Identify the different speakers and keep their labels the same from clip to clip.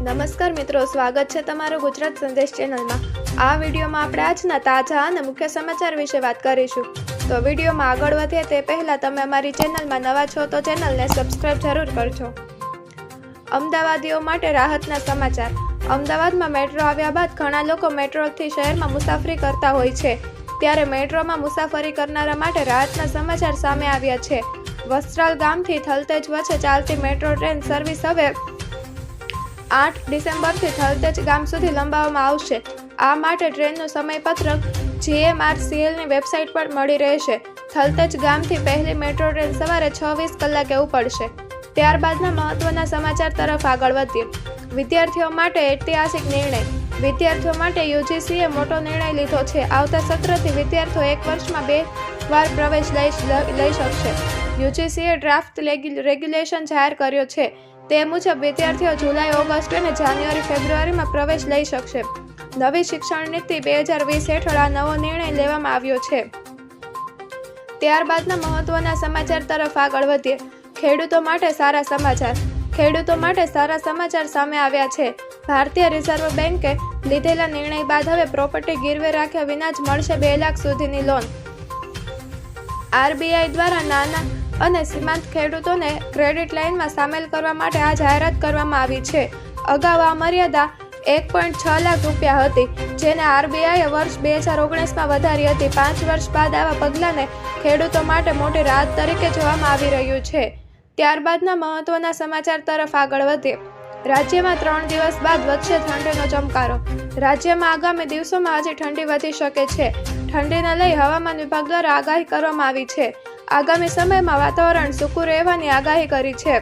Speaker 1: નમસ્કાર મિત્રો, સ્વાગત છે તમારું ગુજરાત સંદેશ ચેનલમાં. આ વિડીયોમાં આપણે આજના તાજા અને મુખ્ય સમાચાર વિશે વાત કરીશું. તો વિડીયોમાં આગળ વધીએ તે પહેલાં તમે અમારી ચેનલમાં નવા છો તો ચેનલને સબસ્ક્રાઇબ જરૂર કરજો. અમદાવાદીઓ માટે રાહતના સમાચાર. અમદાવાદમાં મેટ્રો આવ્યા બાદ ઘણા લોકો મેટ્રોથી શહેરમાં મુસાફરી કરતા હોય છે. ત્યારે મેટ્રોમાં મુસાફરી કરનારા માટે રાહતના સમાચાર સામે આવ્યા છે. વસ્ત્રાલ ગામથી થલતેજ વચ્ચે ચાલતી મેટ્રો ટ્રેન સર્વિસ હવે આઠ ડિસેમ્બરથી થલતેજ ગામ સુધી લંબાવવામાં આવશે. આ માટે ટ્રેનનું સમયપત્રક જીએમઆરસીએલની વેબસાઇટ પર મળી રહેશે. થલતેજ ગામથી પહેલી મેટ્રો ટ્રેન સવારે છ વીસ કલાકે ઉપડશે. ત્યારબાદના મહત્વના સમાચાર તરફ આગળ વધીએ. વિદ્યાર્થીઓ માટે ઐતિહાસિક નિર્ણય. વિદ્યાર્થીઓ માટે યુજીસીએ મોટો નિર્ણય લીધો છે. આવતા સત્રથી વિદ્યાર્થીઓ એક વર્ષમાં બે વાર પ્રવેશ લઈ લઈ શકશે. યુજીસીએ ડ્રાફ્ટ રેગ્યુલેશન જાહેર કર્યો છે. તે મુજબ વિદ્યાર્થીઓ જુલાઈ, ઓગસ્ટ અને જાન્યુઆરી, ફેબ્રુઆરીમાં પ્રવેશ લઈ શકશે. નવી શિક્ષણ નીતિ બે હજાર વીસ હેઠળ આ નવો નિર્ણય લેવામાં આવ્યો છે. ત્યારબાદના મહત્વના સમાચાર તરફ આગળ વધીએ. ખેડૂતો માટે સારા સમાચાર. ખેડૂતો માટે સારા સમાચાર સામે આવ્યા છે. ભારતીય રિઝર્વ બેન્કે લીધેલા નિર્ણય બાદ હવે પ્રોપર્ટી ગીરવે રાખ્યા વિના જ મળશે બે લાખ સુધીની લોન. આરબીઆઈ દ્વારા નાના અને સીમાંત ખેડૂતોને ક્રેડિટ લાઇનમાં સામેલ કરવા માટે આ જાહેરાત કરવામાં આવી છે. અગાઉ આ મર્યાદા એક પોઈન્ટ છ લાખ રૂપિયા હતી, જેને આરબીઆઈએ વર્ષ બે હજાર ઓગણીસમાં વધારી હતી. પાંચ વર્ષ બાદ આવા પગલાંને ખેડૂતો માટે મોટી રાહત તરીકે જોવામાં આવી રહ્યું છે. ત્યારબાદના મહત્વના સમાચાર તરફ આગળ વધીએ. રાજ્યમાં ત્રણ દિવસ બાદ વધશે ઠંડીનો ચમકારો. રાજ્યમાં આગામી દિવસોમાં હજી ઠંડી વધી શકે છે. ઠંડીને લઈ હવામાન વિભાગ દ્વારા આગાહી કરવામાં આવી છે. આગામી સમયમાં વાતાવરણ સૂકું રહેવાની આગાહી કરી છે.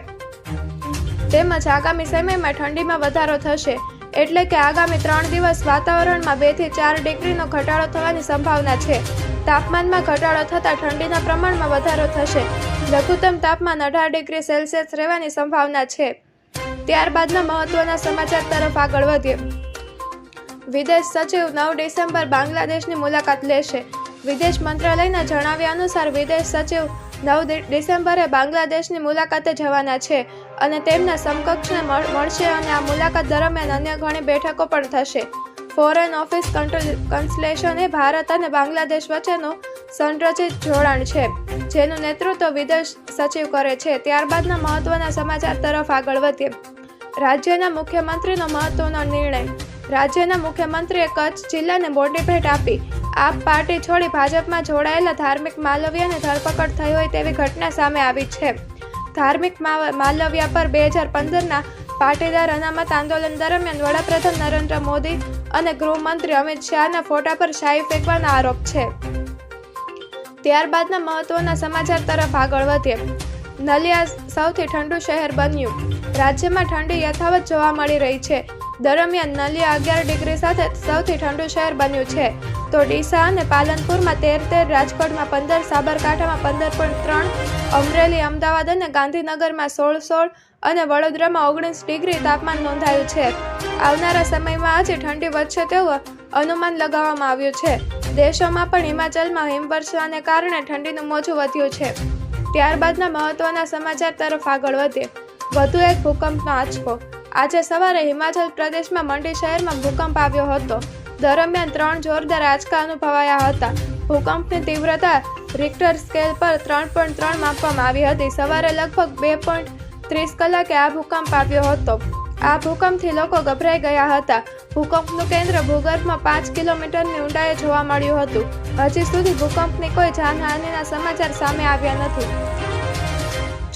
Speaker 1: તેમજ આગામી સમયમાં ઠંડીમાં વધારો થશે. એટલે કે આગામી ત્રણ દિવસ વાતાવરણમાં બેથી ચાર ડિગ્રીનો ઘટાડો થવાની સંભાવના છે. તાપમાનમાં ઘટાડો થતાં ઠંડીના પ્રમાણમાં વધારો થશે. લઘુત્તમ તાપમાન અઢાર ડિગ્રી સેલ્સિયસ રહેવાની સંભાવના છે. ત્યારબાદના મહત્વના સમાચાર તરફ આગળ વધીએ. વિદેશ સચિવ નવ ડિસેમ્બર બાંગ્લાદેશની મુલાકાત લેશે. વિદેશ મંત્રાલયના જણાવ્યા અનુસાર વિદેશ સચિવ નવ ડિસેમ્બરે બાંગ્લાદેશની મુલાકાતે જવાના છે અને તેમના સમકક્ષને મળશે અને આ મુલાકાત દરમિયાન અન્ય ઘણી બેઠકો પણ થશે. ફોરેન ઓફિસ કન્સલેશન એ ભારત અને બાંગ્લાદેશ વચ્ચેનું સંરચિત જોડાણ છે, જેનું નેતૃત્વ વિદેશ સચિવ કરે છે. ત્યારબાદના મહત્વના સમાચાર તરફ આગળ વધીએ. રાજ્યના મુખ્યમંત્રીનો મહત્વનો નિર્ણય. રાજ્યના મુખ્યમંત્રીએ કચ્છ જિલ્લાને મોટી ભેટ આપી. આપ પાર્ટી છોડી ભાજપમાં જોડાયેલા ધાર્મિક માલવ્યાની ધરપકડ થઈ હોય તેવી ઘટના સામે આવી છે. ધાર્મિક માલવ્યા પર બે હજાર પંદરના પાટીદાર અનામત આંદોલન દરમિયાન વડાપ્રધાન નરેન્દ્ર મોદી અને ગૃહમંત્રી અમિત શાહના ફોટા પર શાહી ફેંકવાના આરોપ છે. ત્યારબાદના મહત્વના સમાચાર તરફ આગળ વધીએ. નલિયા સૌથી ઠંડુ શહેર બન્યું. રાજ્યમાં ઠંડી યથાવત જોવા મળી રહી છે. દરમિયાન નલિયા અગિયાર ડિગ્રી સાથે સૌથી ઠંડુ શહેર બન્યું છે. તો ડીસા અને પાલનપુરમાં તેર તેર, રાજકોટમાં પંદર, સાબરકાંઠામાં પંદર પોઈન્ટ ત્રણ, અમરેલી, અમદાવાદ અને ગાંધીનગરમાં સોળ સોળ અને વડોદરામાં ઓગણીસ ડિગ્રી તાપમાન નોંધાયું છે. આવનારા સમયમાં આજે ઠંડી વધશે તેવું અનુમાન લગાવવામાં આવ્યું છે. દેશોમાં પણ હિમાચલમાં હિમવર્ષાને કારણે ઠંડીનું મોજું વધ્યું છે. ત્યારબાદના મહત્વના સમાચાર તરફ આગળ વધીએ. વધુ એક ભૂકંપનો આંચકો. આજે સવારે હિમાચલ પ્રદેશમાં મંડી શહેરમાં ભૂકંપ આવ્યો હતો. દરમિયાન ત્રણ જોરદાર આંચકા અનુભવાયા હતા. ભૂકંપની તીવ્રતા રિક્ટર સ્કેલ પર ત્રણ પોઈન્ટ ત્રણ માપવામાં આવી હતી. સવારે લગભગ બે પોઈન્ટ ત્રીસ કલાકે આ ભૂકંપ આવ્યો હતો. આ ભૂકંપથી લોકો ગભરાઈ ગયા હતા. ભૂકંપનું કેન્દ્ર ભૂગર્ભમાં પાંચ કિલોમીટરની ઊંડાઈએ જોવા મળ્યું હતું. હજી સુધી ભૂકંપની કોઈ જાનહાનિના સમાચાર સામે આવ્યા નથી.